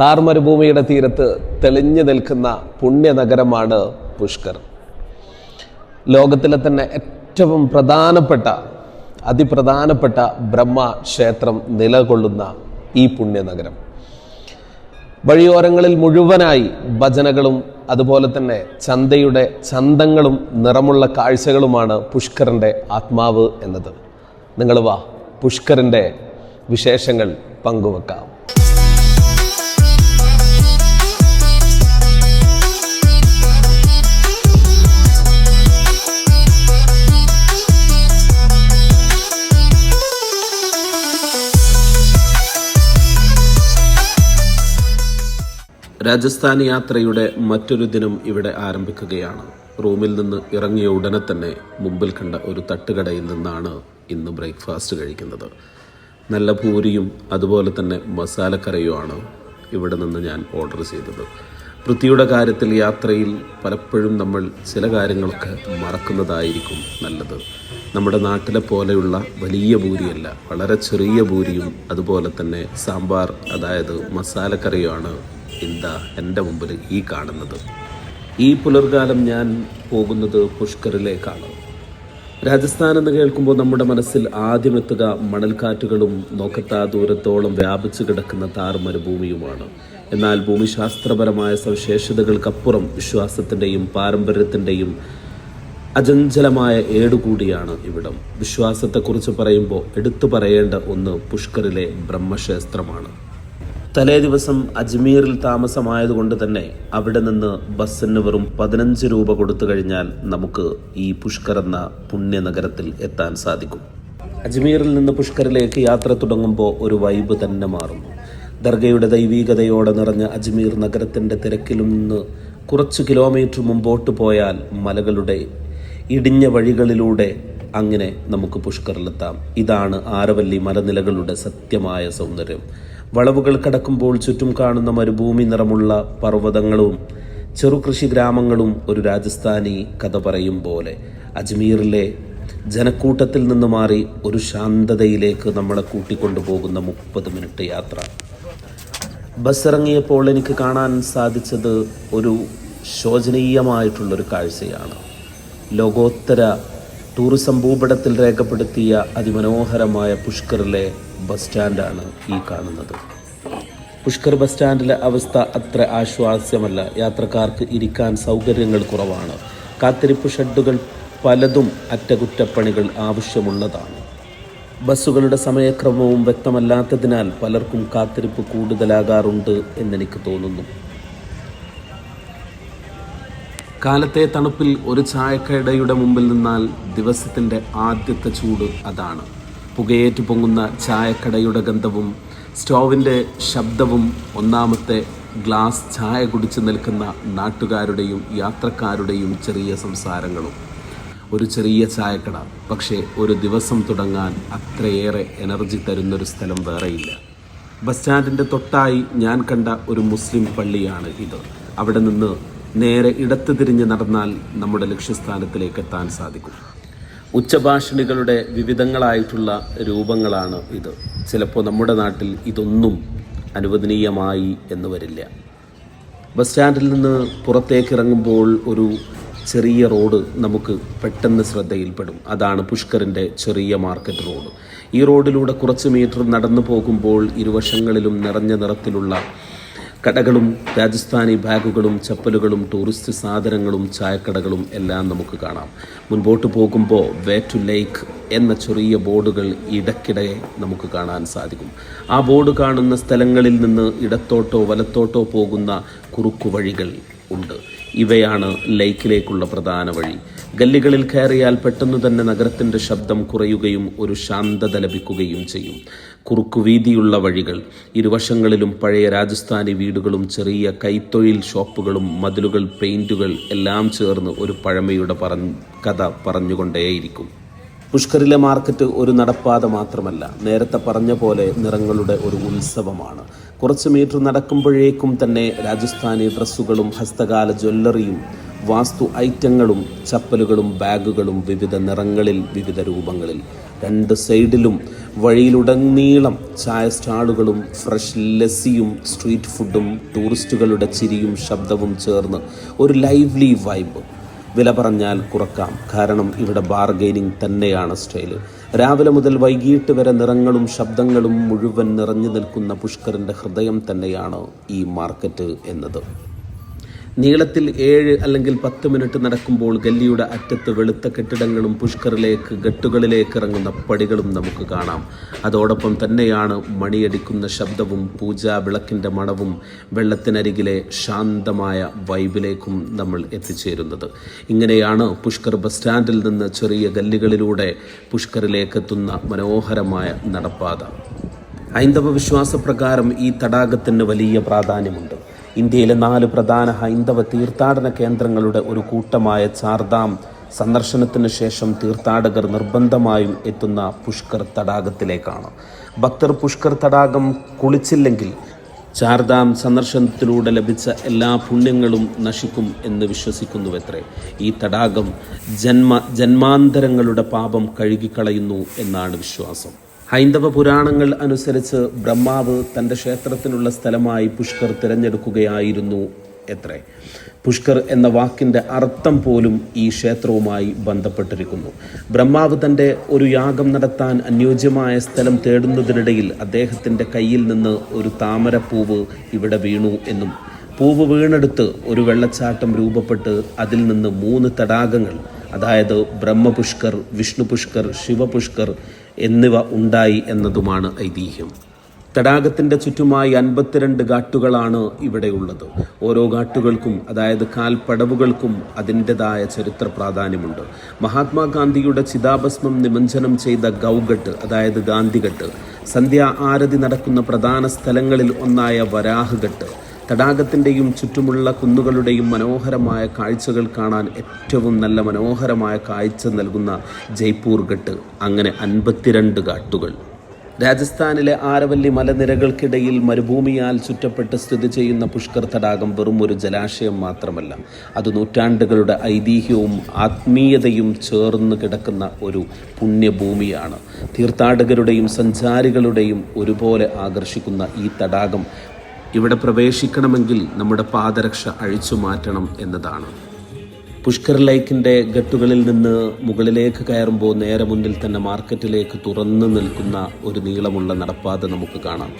താർ മരുഭൂമിയുടെ തീരത്ത് തെളിഞ്ഞു നിൽക്കുന്ന പുണ്യനഗരമാണ് പുഷ്കർ. ലോകത്തിലെ തന്നെ ഏറ്റവും പ്രധാനപ്പെട്ട അതിപ്രധാനപ്പെട്ട ബ്രഹ്മ ക്ഷേത്രം നിലകൊള്ളുന്ന ഈ പുണ്യനഗരം. വഴിയോരങ്ങളിൽ മുഴുവനായി ഭജനകളും അതുപോലെ തന്നെ ചന്തയുടെ ചന്തങ്ങളും നിറമുള്ള കാഴ്ചകളുമാണ് പുഷ്കറിന്റെ ആത്മാവ് എന്നത്. നിങ്ങൾ വാ പുഷ്കറിന്റെ വിശേഷങ്ങൾ പങ്കുവെക്കാം. രാജസ്ഥാൻ യാത്രയുടെ മറ്റൊരു ദിനം ഇവിടെ ആരംഭിക്കുകയാണ്. റൂമിൽ നിന്ന് ഇറങ്ങിയ ഉടനെ തന്നെ മുമ്പിൽ കണ്ട ഒരു തട്ടുകടയിൽ നിന്നാണ് ഇന്ന് ബ്രേക്ക്ഫാസ്റ്റ് കഴിക്കുന്നത്. നല്ല പൂരിയും അതുപോലെ തന്നെ മസാലക്കറിയുമാണ് ഇവിടെ നിന്ന് ഞാൻ ഓർഡർ ചെയ്തത്. വൃത്തിയുടെ കാര്യത്തിൽ യാത്രയിൽ പലപ്പോഴും നമ്മൾ ചില കാര്യങ്ങളൊക്കെ മറക്കുന്നതായിരിക്കും നല്ലത്. നമ്മുടെ നാട്ടിലെ പോലെയുള്ള വലിയ പൂരിയല്ല വളരെ ചെറിയ പൂരിയും അതുപോലെ തന്നെ സാമ്പാർ അതായത് മസാലക്കറിയുമാണ് എന്താ എന്റെ മുമ്പിൽ ഈ കാണുന്നത്? ഈ പുലർകാലം ഞാൻ പോകുന്നത് പുഷ്കറിലേക്കാണ്. രാജസ്ഥാൻ എന്ന് കേൾക്കുമ്പോൾ നമ്മുടെ മനസ്സിൽ ആദ്യമെത്തുക മണൽക്കാറ്റുകളും നോക്കത്താ ദൂരത്തോളം വ്യാപിച്ചു കിടക്കുന്ന താർ മരുഭൂമിയുമാണ് എന്നാൽ ഭൂമിശാസ്ത്രപരമായ സവിശേഷതകൾക്കപ്പുറം വിശ്വാസത്തിന്റെയും പാരമ്പര്യത്തിന്റെയും അചഞ്ചലമായ ഏടുകൂടിയാണ് ഇവിടം. വിശ്വാസത്തെക്കുറിച്ച് പറയുമ്പോൾ എടുത്തു പറയേണ്ട ഒന്ന് പുഷ്കറിലെ ബ്രഹ്മക്ഷേത്രമാണ്. തലേ ദിവസം അജ്മീറിൽ താമസമായതുകൊണ്ട് തന്നെ അവിടെ നിന്ന് ബസ്സിന് വെറും പതിനഞ്ച് രൂപ കൊടുത്തു കഴിഞ്ഞാൽ നമുക്ക് ഈ പുഷ്കർ എന്ന പുണ്യനഗരത്തിൽ എത്താൻ സാധിക്കും. അജ്മീറിൽ നിന്ന് പുഷ്കറിലേക്ക് യാത്ര തുടങ്ങുമ്പോൾ ഒരു വൈബ് തന്നെ മാറുന്നു ദർഗയുടെ ദൈവീകതയോടെ നിറഞ്ഞ അജ്മീർ നഗരത്തിന്റെ തിരക്കിലും നിന്ന് കുറച്ച് കിലോമീറ്റർ മുമ്പോട്ട് പോയാൽ മലകളുടെ ഇടിഞ്ഞ വഴികളിലൂടെ അങ്ങനെ നമുക്ക് പുഷ്കറിലെത്താം. ഇതാണ് ആരവല്ലി മലനിലകളുടെ സത്യമായ സൗന്ദര്യം. വളവുകൾ കടക്കുമ്പോൾ ചുറ്റും കാണുന്ന മരുഭൂമി നിറമുള്ള പർവതങ്ങളും ചെറുകൃഷി ഗ്രാമങ്ങളും ഒരു രാജസ്ഥാനി കഥ പറയും പോലെ. അജ്മീറിലെ ജനക്കൂട്ടത്തിൽ നിന്ന് മാറി ഒരു ശാന്തതയിലേക്ക് നമ്മളെ കൂട്ടിക്കൊണ്ടുപോകുന്ന മുപ്പത് മിനിറ്റ് യാത്ര. ബസ് ഇറങ്ങിയപ്പോൾ എനിക്ക് കാണാൻ സാധിച്ചത് ഒരു ശോചനീയമായിട്ടുള്ളൊരു കാഴ്ചയാണ്. ലോകോത്തര ടൂറിസം ഭൂപടത്തിൽ രേഖപ്പെടുത്തിയ അതിമനോഹരമായ പുഷ്കറിലെ ബസ് സ്റ്റാൻഡാണ് ഈ കാണുന്നത്. പുഷ്കർ ബസ് സ്റ്റാൻഡിലെ അവസ്ഥ അത്ര ആശ്വാസ്യമല്ല. യാത്രക്കാർക്ക് ഇരിക്കാൻ സൗകര്യങ്ങൾ കുറവാണ്. കാത്തിരിപ്പ് ഷെഡുകൾ പലതും അറ്റകുറ്റപ്പണികൾ ആവശ്യമുള്ളതാണ്. ബസ്സുകളുടെ സമയക്രമവും വ്യക്തമല്ലാത്തതിനാൽ പലർക്കും കാത്തിരിപ്പ് കൂടുതലാകാറുണ്ട് എന്നെനിക്ക് തോന്നുന്നു. കാലത്തെ തണുപ്പിൽ ഒരു ചായക്കടയുടെ മുമ്പിൽ നിന്നാൽ ദിവസത്തിന്റെ ആദ്യത്തെ ചൂട് അതാണ്. പുകയേറ്റ് പൊങ്ങുന്ന ചായക്കടയുടെ ഗന്ധവും സ്റ്റോവിന്റെ ശബ്ദവും ഒന്നാമത്തെ ഗ്ലാസ് ചായ കുടിച്ച് നിൽക്കുന്ന നാട്ടുകാരുടെയും യാത്രക്കാരുടെയും ചെറിയ സംസാരങ്ങളും. ഒരു ചെറിയ ചായക്കട പക്ഷേ ഒരു ദിവസം തുടങ്ങാൻ അത്രയേറെ എനർജി തരുന്നൊരു സ്ഥലം വേറെയില്ല. ബസ് സ്റ്റാൻഡിന്റെ തൊട്ടായി ഞാൻ കണ്ട ഒരു മുസ്ലിം പള്ളിയാണ് ഇത്. അവിടെ നിന്ന് നേരെ ഇടത്ത് തിരിഞ്ഞ് നടന്നാൽ നമ്മുടെ ലക്ഷ്യസ്ഥാനത്തിലേക്ക് എത്താൻ സാധിക്കും. ഉച്ചഭാഷിണികളുടെ വിവിധങ്ങളായിട്ടുള്ള രൂപങ്ങളാണ് ഇത്. ചിലപ്പോൾ നമ്മുടെ നാട്ടിൽ ഇതൊന്നും അനുവദനീയമായി എന്ന് വരില്ല. ബസ് സ്റ്റാൻഡിൽ നിന്ന് പുറത്തേക്ക് ഇറങ്ങുമ്പോൾ ഒരു ചെറിയ റോഡ് നമുക്ക് പെട്ടെന്ന് ശ്രദ്ധയിൽപ്പെടും. അതാണ് പുഷ്കറിന്റെ ചെറിയ മാർക്കറ്റ് റോഡ്. ഈ റോഡിലൂടെ കുറച്ച് മീറ്റർ നടന്നു പോകുമ്പോൾ ഇരുവശങ്ങളിലും നിറഞ്ഞ നിറത്തിലുള്ള കടകളും രാജസ്ഥാനി ബാഗുകളും ചപ്പലുകളും ടൂറിസ്റ്റ് സാധനങ്ങളും ചായക്കടകളും എല്ലാം നമുക്ക് കാണാം. മുൻപോട്ട് പോകുമ്പോൾ വേ ടു ലേക്ക് എന്ന ചെറിയ ബോർഡുകൾ ഇടയ്ക്കിടെ നമുക്ക് കാണാൻ സാധിക്കും. ആ ബോർഡ് കാണുന്ന സ്ഥലങ്ങളിൽ നിന്ന് ഇടത്തോട്ടോ വലത്തോട്ടോ പോകുന്ന കുറുക്കു വഴികൾ ഉണ്ട്. ഇവയാണ് ലേക്കിലേക്കുള്ള പ്രധാന വഴി. ഗല്ലികളിൽ കയറിയാൽ പെട്ടെന്ന് തന്നെ നഗരത്തിന്റെ ശബ്ദം കുറയുകയും ഒരു ശാന്തത ലഭിക്കുകയും ചെയ്യും. കുറുക്കു വീതിയുള്ള വഴികൾ. ഇരുവശങ്ങളിലും പഴയ രാജസ്ഥാനി വീടുകളും ചെറിയ കൈത്തൊഴിൽ ഷോപ്പുകളും മതിലുകൾ പെയിന്റുകൾ എല്ലാം ചേർന്ന് ഒരു പഴമയുടെ പറ കഥ പറഞ്ഞുകൊണ്ടേയിരിക്കും. പുഷ്കറിലെ മാർക്കറ്റ് ഒരു നടപ്പാത മാത്രമല്ല നേരത്തെ പറഞ്ഞ പോലെ നിറങ്ങളുടെ ഒരു ഉത്സവമാണ്. കുറച്ച് മീറ്റർ നടക്കുമ്പോഴേക്കും തന്നെ രാജസ്ഥാനി ഡ്രസ്സുകളും ഹസ്തകാല ജ്വല്ലറിയും വാസ്തു ഐറ്റങ്ങളും ചപ്പലുകളും ബാഗുകളും വിവിധ നിറങ്ങളിൽ വിവിധ രൂപങ്ങളിൽ. രണ്ട് സൈഡിലും വഴിയിലുടനീളം ചായ സ്റ്റാളുകളും ഫ്രഷ് ലസ്സിയും സ്ട്രീറ്റ് ഫുഡും ടൂറിസ്റ്റുകളുടെ ചിരിയും ശബ്ദവും ചേർന്ന് ഒരു ലൈവ്ലി വൈബ് വില പറഞ്ഞാൽ കുറക്കാം. കാരണം ഇവിടെ ബാർഗെയിനിങ് തന്നെയാണ് സ്റ്റൈൽ രാവിലെ മുതൽ വൈകിട്ട് വരെ നിറങ്ങളും ശബ്ദങ്ങളും മുഴുവൻ നിറഞ്ഞു നിൽക്കുന്ന പുഷ്കറിന്റെ ഹൃദയം തന്നെയാണ് ഈ മാർക്കറ്റ് എന്നത്. നീളത്തിൽ ഏഴ് അല്ലെങ്കിൽ പത്ത് മിനിറ്റ് നടക്കുമ്പോൾ ഗല്ലിയുടെ അറ്റത്ത് വെളുത്ത കെട്ടിടങ്ങളും പുഷ്കറിലേക്ക് ഗട്ടുകളിലേക്ക് ഇറങ്ങുന്ന പടികളും നമുക്ക് കാണാം. അതോടൊപ്പം തന്നെയാണ് മണിയടിക്കുന്ന ശബ്ദവും പൂജാ വിളക്കിന്റെ മണവും വെള്ളത്തിനരികിലെ ശാന്തമായ വൈബിലേക്കും നമ്മൾ എത്തിച്ചേരുന്നത്. ഇങ്ങനെയാണ് പുഷ്കർ ബസ് സ്റ്റാൻഡിൽ നിന്ന് ചെറിയ ഗല്ലികളിലൂടെ പുഷ്കറിലേക്ക് എത്തുന്ന മനോഹരമായ നടപ്പാത. ഹൈന്ദവ വിശ്വാസപ്രകാരം ഈ തടാകത്തിന് വലിയ പ്രാധാന്യമുണ്ട്. ഇന്ത്യയിലെ നാല് പ്രധാന ഹൈന്ദവ തീർത്ഥാടന കേന്ദ്രങ്ങളുടെ ഒരു കൂട്ടമായ ചാർദാം സന്ദർശനത്തിന് ശേഷം തീർത്ഥാടകർ നിർബന്ധമായും എത്തുന്ന പുഷ്കർ തടാകത്തിലേക്കാണ്. ഭക്തർ പുഷ്കർ തടാകം കുളിച്ചില്ലെങ്കിൽ ചാർധാം സന്ദർശനത്തിലൂടെ ലഭിച്ച എല്ലാ പുണ്യങ്ങളും നശിക്കും എന്ന് വിശ്വസിക്കുന്നുവത്രേ. ഈ തടാകം ജന്മ ജന്മാന്തരങ്ങളുടെ പാപം കഴുകിക്കളയുന്നു എന്നാണ് വിശ്വാസം. ഹൈന്ദവ പുരാണങ്ങൾ അനുസരിച്ച് ബ്രഹ്മാവ് തന്റെ ക്ഷേത്രത്തിനുള്ള സ്ഥലമായി പുഷ്കർ തിരഞ്ഞെടുക്കുകയായിരുന്നു എത്രേ. പുഷ്കർ എന്ന വാക്കിന്റെ അർത്ഥം പോലും ഈ ക്ഷേത്രവുമായി ബന്ധപ്പെട്ടിരിക്കുന്നു. ബ്രഹ്മാവ് തന്റെ ഒരു യാഗം നടത്താൻ അനുയോജ്യമായ സ്ഥലം തേടുന്നതിനിടയിൽ അദ്ദേഹത്തിന്റെ കയ്യിൽ നിന്ന് ഒരു താമരപ്പൂവ് ഇവിടെ വീണു എന്നും പൂവ് വീണെടുത്ത് ഒരു വെള്ളച്ചാട്ടം രൂപപ്പെട്ട് അതിൽ നിന്ന് മൂന്ന് തടാകങ്ങൾ അതായത് ബ്രഹ്മപുഷ്കർ വിഷ്ണു പുഷ്കർ ശിവപുഷ്കർ എന്നിവ ഉണ്ടായി എന്നതുമാണ് ഐതിഹ്യം. തടാകത്തിന്റെ ചുറ്റുമായി അൻപത്തിരണ്ട് ഘാട്ടുകളാണ് ഇവിടെയുള്ളത് ഓരോ ഘാട്ടുകൾക്കും അതായത് കാൽപ്പടവുകൾക്കും അതിന്റെതായ ചരിത്ര പ്രാധാന്യമുണ്ട്. മഹാത്മാഗാന്ധിയുടെ ചിതാഭസ്മം നിമഞ്ജനം ചെയ്ത ഗൗഘട്ട് അതായത് ഗാന്ധിഘട്ട് സന്ധ്യാ ആരതി നടക്കുന്ന പ്രധാന സ്ഥലങ്ങളിൽ ഒന്നായ വരാഹഘട്ട് തടാകത്തിന്റെയും ചുറ്റുമുള്ള കുന്നുകളുടെയും മനോഹരമായ കാഴ്ചകൾ കാണാൻ ഏറ്റവും നല്ല മനോഹരമായ കാഴ്ച നൽകുന്ന ജയ്പൂർ ഘട്ട്. അങ്ങനെ അൻപത്തിരണ്ട് ഘാട്ടുകൾ. രാജസ്ഥാനിലെ ആരവല്ലി മലനിരകൾക്കിടയിൽ മരുഭൂമിയാൽ ചുറ്റപ്പെട്ട് സ്ഥിതി ചെയ്യുന്ന പുഷ്കർ തടാകം വെറും ഒരു ജലാശയം മാത്രമല്ല. അത് നൂറ്റാണ്ടുകളുടെ ഐതിഹ്യവും ആത്മീയതയും ചേർന്ന് കിടക്കുന്ന ഒരു പുണ്യഭൂമിയാണ്. തീർത്ഥാടകരുടെയും സഞ്ചാരികളുടെയും ഒരുപോലെ ആകർഷിക്കുന്ന ഈ തടാകം ഇവിടെ പ്രവേശിക്കണമെങ്കിൽ നമ്മുടെ പാദരക്ഷ അഴിച്ചു മാറ്റണം എന്നതാണ്. പുഷ്കർ ലൈക്കിന്റെ ഗട്ടുകളിൽ നിന്ന് മുകളിലേക്ക് കയറുമ്പോൾ നേരെ മുന്നിൽ തന്നെ മാർക്കറ്റിലേക്ക് തുറന്നു നിൽക്കുന്ന ഒരു നീളമുള്ള നടപ്പാത നമുക്ക് കാണാം.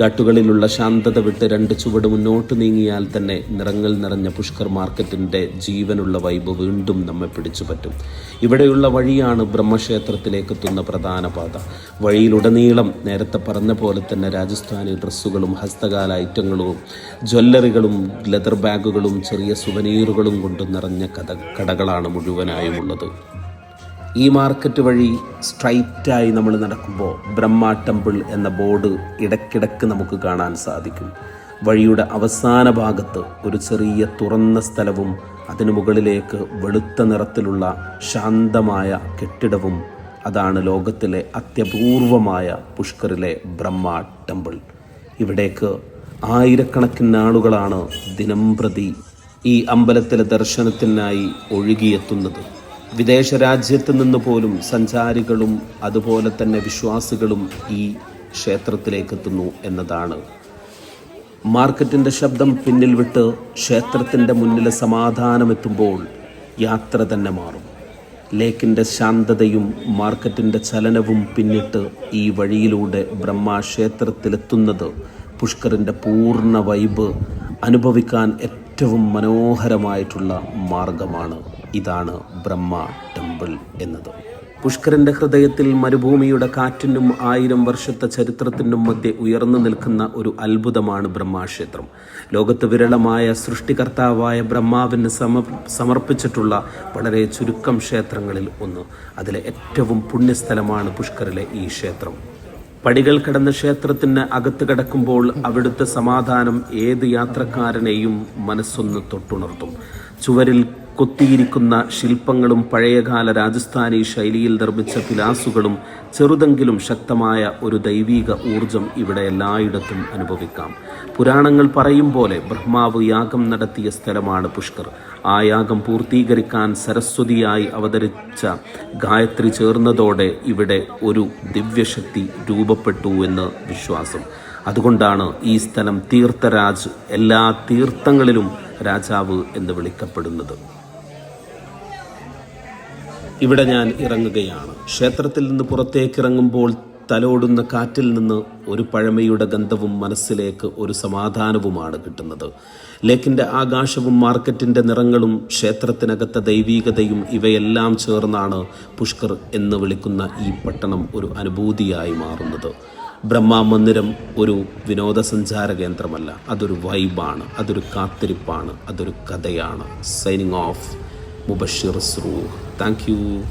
ഘാട്ടുകളിലുള്ള ശാന്തത വിട്ട് രണ്ട് ചുവട് മുന്നോട്ട് നീങ്ങിയാൽ തന്നെ നിറങ്ങൾ നിറഞ്ഞ പുഷ്കർ മാർക്കറ്റിന്റെ ജീവനുള്ള വൈബ് വീണ്ടും നമ്മെ പിടിച്ചു പറ്റും. ഇവിടെയുള്ള വഴിയാണ് ബ്രഹ്മക്ഷേത്രത്തിലേക്ക് എത്തുന്ന പ്രധാന പാത. വഴിയിലുടനീളം നേരത്തെ പറഞ്ഞ പോലെ തന്നെ രാജസ്ഥാനി ഡ്രസ്സുകളും ഹസ്തകാല ഐറ്റങ്ങളും ജ്വല്ലറികളും ലെതർ ബാഗുകളും ചെറിയ സുവനീറുകളും കൊണ്ട് നിറഞ്ഞ കഥ കടകളാണ് മുഴുവനായും ഉള്ളത്. ഈ മാർക്കറ്റ് വഴി സ്ട്രൈറ്റായി നമ്മൾ നടക്കുമ്പോൾ ബ്രഹ്മ ടെമ്പിൾ എന്ന ബോർഡ് ഇടയ്ക്കിടയ്ക്ക് നമുക്ക് കാണാൻ സാധിക്കും. വഴിയുടെ അവസാന ഭാഗത്ത് ഒരു ചെറിയ തുറന്ന സ്ഥലവും അതിനു മുകളിലേക്ക് വെളുത്ത നിറത്തിലുള്ള ശാന്തമായ കെട്ടിടവും അതാണ് ലോകത്തിലെ അത്യപൂർവമായ പുഷ്കറിലെ ബ്രഹ്മ ടെമ്പിൾ. ഇവിടേക്ക് ആയിരക്കണക്കിന് ആളുകളാണ് ദിനംപ്രതി ഈ അമ്പലത്തിലെ ദർശനത്തിനായി ഒഴുകിയെത്തുന്നത്. വിദേശ രാജ്യത്ത് നിന്ന് പോലും സഞ്ചാരികളും അതുപോലെ തന്നെ വിശ്വാസികളും ഈ ക്ഷേത്രത്തിലേക്കെത്തുന്നു എന്നതാണ്. മാർക്കറ്റിന്റെ ശബ്ദം പിന്നിൽ വിട്ട് ക്ഷേത്രത്തിന്റെ മുന്നിലെ സമാധാനമെത്തുമ്പോൾ യാത്ര തന്നെ മാറും. ലേക്കിന്റെ ശാന്തതയും മാർക്കറ്റിന്റെ ചലനവും പിന്നിട്ട് ഈ വഴിയിലൂടെ ബ്രഹ്മക്ഷേത്രത്തിലെത്തുന്നത് പുഷ്കറിന്റെ പൂർണ വൈബ് അനുഭവിക്കാൻ ഏറ്റവും മനോഹരമായിട്ടുള്ള മാർഗമാണ്. ഇതാണ് ബ്രഹ്മ ടെമ്പിൾ എന്നത്. പുഷ്കരന്റെ ഹൃദയത്തിൽ മരുഭൂമിയുടെ കാറ്റിനും ആയിരം വർഷത്തെ ചരിത്രത്തിനും മധ്യ ഉയർന്നു നിൽക്കുന്ന ഒരു അത്ഭുതമാണ് ബ്രഹ്മാക്ഷേത്രം. ലോകത്ത് വിരളമായ സൃഷ്ടികർത്താവായ ബ്രഹ്മാവിന് സമ സമർപ്പിച്ചിട്ടുള്ള വളരെ ചുരുക്കം ക്ഷേത്രങ്ങളിൽ ഒന്ന്. അതിലെ ഏറ്റവും പുണ്യസ്ഥലമാണ് പുഷ്കറിലെ ഈ ക്ഷേത്രം. പടികൾ കടന്ന ക്ഷേത്രത്തിന് അകത്ത് കിടക്കുമ്പോൾ അവിടുത്തെ സമാധാനം ഏത് യാത്രക്കാരനെയും മനസ്സൊന്ന് തൊട്ടുണർത്തും. ചുവരിൽ കൊത്തിയിരിക്കുന്ന ശില്പങ്ങളും പഴയകാല രാജസ്ഥാനി ശൈലിയിൽ നിർമ്മിച്ച പിലാസുകളും ചെറുതെങ്കിലും ശക്തമായ ഒരു ദൈവീക ഊർജം ഇവിടെ എല്ലായിടത്തും അനുഭവിക്കാം. പുരാണങ്ങൾ പറയും പോലെ ബ്രഹ്മാവ് യാഗം നടത്തിയ സ്ഥലമാണ് പുഷ്കർ. ആ യാഗം പൂർത്തീകരിക്കാൻ സരസ്വതിയായി അവതരിച്ച ഗായത്രി ചേർന്നതോടെ ഇവിടെ ഒരു ദിവ്യശക്തി രൂപപ്പെട്ടു എന്ന് വിശ്വാസം. അതുകൊണ്ടാണ് ഈ സ്ഥലം തീർത്ഥരാജ് എല്ലാ തീർത്ഥങ്ങളിലും രാജാവ് എന്ന് വിളിക്കപ്പെടുന്നത്. ഇവിടെ ഞാൻ ഇറങ്ങുകയാണ്. ക്ഷേത്രത്തിൽ നിന്ന് പുറത്തേക്ക് ഇറങ്ങുമ്പോൾ തലോടുന്ന കാറ്റിൽ നിന്ന് ഒരു പഴമയുടെ ഗന്ധവും മനസ്സിലേക്ക് ഒരു സമാധാനവുമാണ് കിട്ടുന്നത്. ലേക്കിന്റെ ആകാശവും മാർക്കറ്റിന്റെ നിറങ്ങളും ക്ഷേത്രത്തിനകത്തെ ദൈവീകതയും ഇവയെല്ലാം ചേർന്നാണ് പുഷ്കർ എന്ന് വിളിക്കുന്ന ഈ പട്ടണം ഒരു അനുഭൂതിയായി മാറുന്നത്. ബ്രഹ്മാ മന്ദിരം ഒരു വിനോദസഞ്ചാര കേന്ദ്രമല്ല. അതൊരു വൈബാണ് അതൊരു കാത്തിരിപ്പാണ് അതൊരു കഥയാണ്. സൈനിങ് ഓഫ് മുബഷിർ സ്രൂ Thank you.